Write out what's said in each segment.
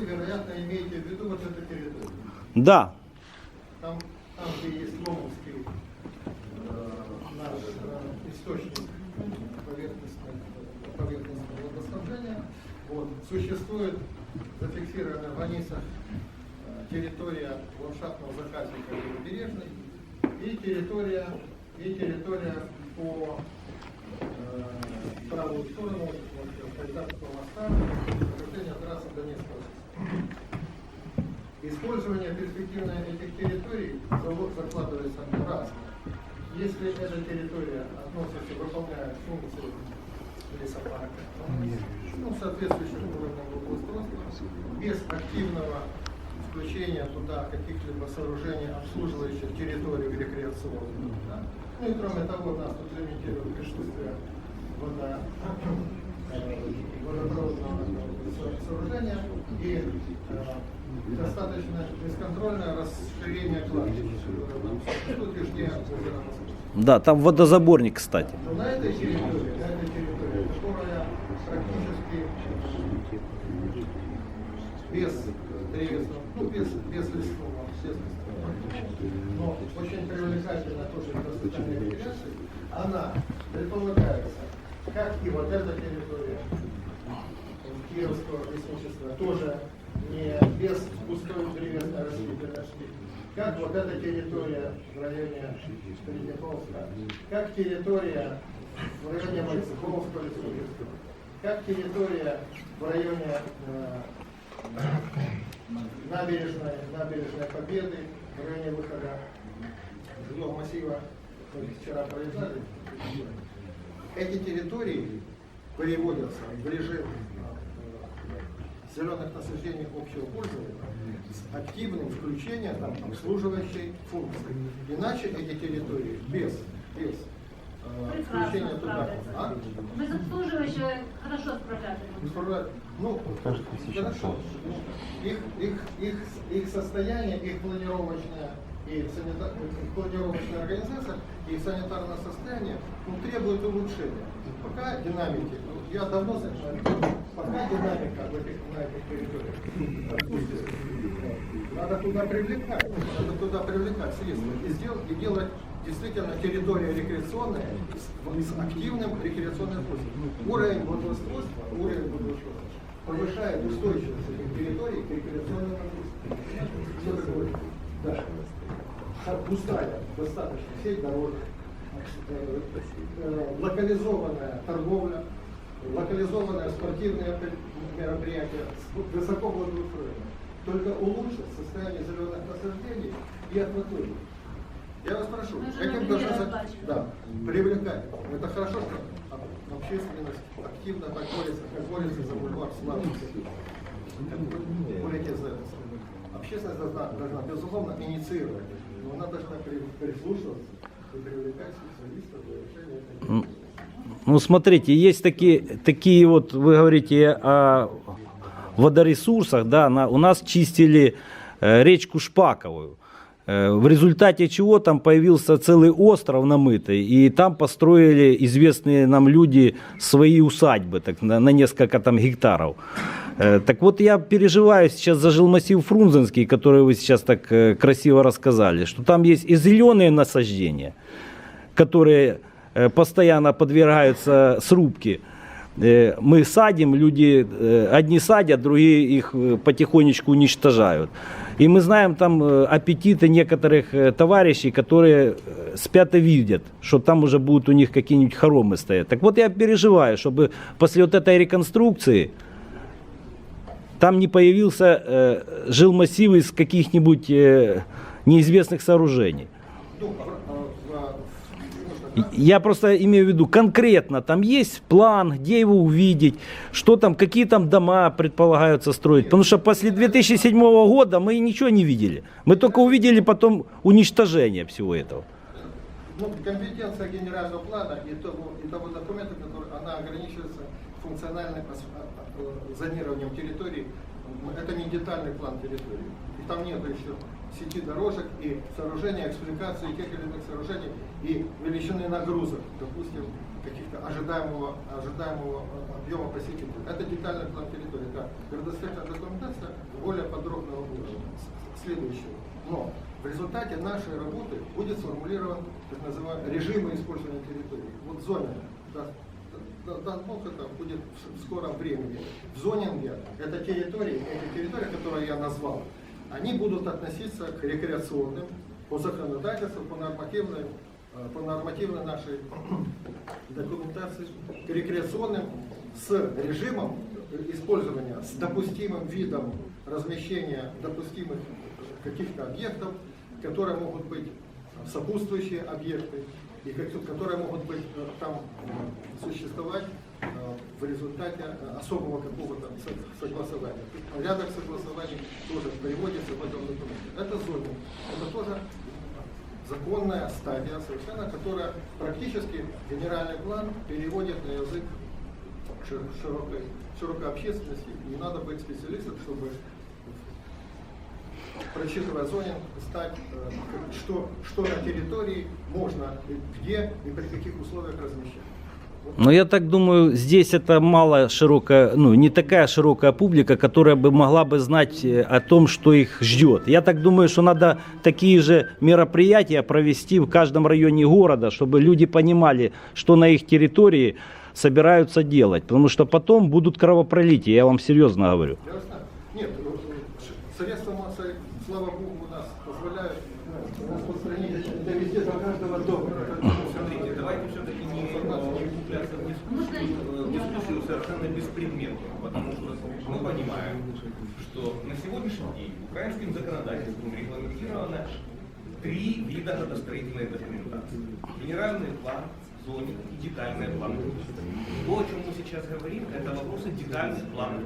вы, вероятно, имеете в виду вот эту территорию. Да. Там, там где есть Ломовский э, наш э, источник поверхностного, поверхностного водоснабжения, вот, существует зафиксированная в границах э, территория ландшафтного заказника Левобережной и территория, и территория по э, правую сторону вот, Кайдарского моста, зало- закладывается разно. Если эта территория относится, выполняет функции лесопарка, ну, соответствующим уровнем благоустройства, без активного включения туда каких-либо сооружений, обслуживающих территорию рекреационную. да. Ну и кроме того, нас тут лимитирует присутствие вода, водопроводного сооружения и э, достаточно бесконтрольное расширение кладбища, которое нам существует южнее озера Москвы. Да, там водозаборник, кстати. Но на этой территории, на этой территории, которая практически без древесного, ну, без, без лесного, без лесного, но очень привлекательна тоже для она предполагается, как и вот эта территория Кировского лесничества, тоже не без густой древесной растительности, как вот эта территория в районе Третьяковска, как территория в районе Мальцеховского лесничества, как территория в районе э, набережной, набережной Победы, в районе выхода? Жилого массива, мы вчера проезжали. Эти территории переводятся в режим зеленых насаждений общего пользования с активным включением там, обслуживающей функции. Иначе эти территории без, без э, включения туда. А? Без обслуживающего. Ну, хорошо. Их, их, их, их состояние, их планировочная и санита- их планировочная организация, и их санитарное состояние ну, требует улучшения. Пока динамики, ну, я давно занимаюсь, пока динамика в этих, на этих территориях. Надо туда привлекать, надо туда привлекать средства и, сделать, и делать действительно территория рекреационная с, активным рекреационным пользованием. Уровень благоустройства, уровень благоустройства повышает устойчивость этих территорий к. Что такое? Да. Пустая, достаточно, сеть дорог, э, э, локализованная торговля, локализованные спортивные пе- мероприятия, с- высоко благоустроенные. Только улучшит состояние зеленых насаждений и акватории. Я вас прошу, каким оплачиваем. да, привлекать. Это хорошо, что об- общественность активно так борется, как борется за бульвар славы. Боритесь за это. Общественность должна, должна, безусловно, инициировать, но она должна при- прислушиваться и привлекать специалистов для решения этой Ну, смотрите, есть такие, такие вот, вы говорите о водоресурсах, да, на, у нас чистили э, речку Шпаковую. Э, в результате чего там появился целый остров намытый, и там построили известные нам люди свои усадьбы, так, на, на несколько там гектаров. Э, так вот, я переживаю сейчас за жилмассив Фрунзенский, который вы сейчас так э, красиво рассказали, что там есть и зеленые насаждения, которые постоянно подвергаются срубке. Мы садим, люди одни садят, другие их потихонечку уничтожают. И мы знаем там аппетиты некоторых товарищей, которые спят и видят, что там уже будут у них какие-нибудь хоромы стоять. Так вот я переживаю, чтобы после вот этой реконструкции там не появился э, жилмассив из каких-нибудь э, неизвестных сооружений. Ну, а, а, а, можно, да? Я просто имею в виду конкретно, там есть план, где его увидеть, что там, какие там дома предполагаются строить. Потому что после 2007 года мы ничего не видели. Мы только увидели потом уничтожение всего этого. Ну, компетенция генерального плана и того, и того документа, который она ограничивается функциональным а- а- зонированием территории. Это не детальный план территории. И там нет еще сети дорожек и сооружения, экспликации тех или иных сооружений и величины нагрузок, допустим, каких-то ожидаемого, ожидаемого объема посетителей. Это детальный план территории. Да. Градостроительная документация более подробного уровня, следующего. Но в результате нашей работы будет сформулирован так называемый режимы использования территории. Вот в зоне, да, да, да, Бог это будет в скором времени. В зонинге это территории, эти территории, которые я назвал, они будут относиться к рекреационным по законодательству, по нормативной, э, по нормативной нашей документации, к рекреационным с режимом использования, с допустимым видом размещения допустимых каких-то объектов, которые могут быть сопутствующие объекты, и которые могут быть э, там существовать в результате особого какого-то со- согласования. Порядок согласований тоже приводится в этом документе. Это зона. Это тоже законная стадия совершенно, которая практически генеральный план переводит на язык шир- широкой, широкой общественности. Не надо быть специалистом, чтобы прочитывая зонинг, стать, э, что, что на территории можно, где и при каких условиях размещать. Но я так думаю, здесь это мало широкая, ну, не такая широкая публика, которая бы могла бы знать э, о том, что их ждет. Я так думаю, что надо такие же мероприятия провести в каждом районе города, чтобы люди понимали, что на их территории собираются делать. Потому что потом будут кровопролития, я вам серьезно говорю. Ясно? Нет, ш- средства массовой, слава богу, у нас позволяют э, распространить это везде до каждого дома. Смотрите, давайте все-таки не углубляться в дискуссию, в дискуссию совершенно беспредметную, потому что мы понимаем, что на сегодняшний день украинским законодательством регламентировано три вида градостроительной документации. Генеральный план, зоник и детальный план. То, о чем мы сейчас говорим, это вопросы детальных планов.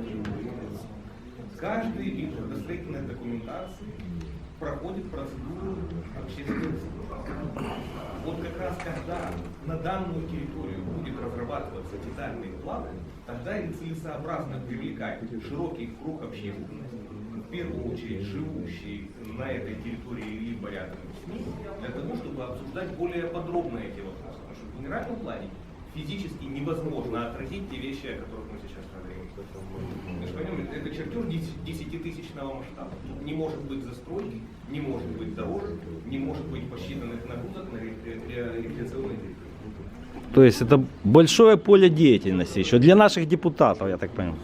Каждый вид градостроительной документации проходит процедуру согласования. Вот как раз когда на данную территорию будет разрабатываться детальный план, тогда и целесообразно привлекать широкий круг общественности, в первую очередь живущие на этой территории либо рядом с ней, для того, чтобы обсуждать более подробно эти вопросы. Потому что в генеральном плане физически невозможно отразить те вещи, о которых мы сейчас говорим. Мы же понимаем, это чертеж 10-тысячного масштаба. Тут не может быть застройки, не может быть дорожек, не может быть посчитанных нагрузок на ре- ре- рекреационной территории. То есть это большое поле деятельности еще для наших депутатов, я так понимаю.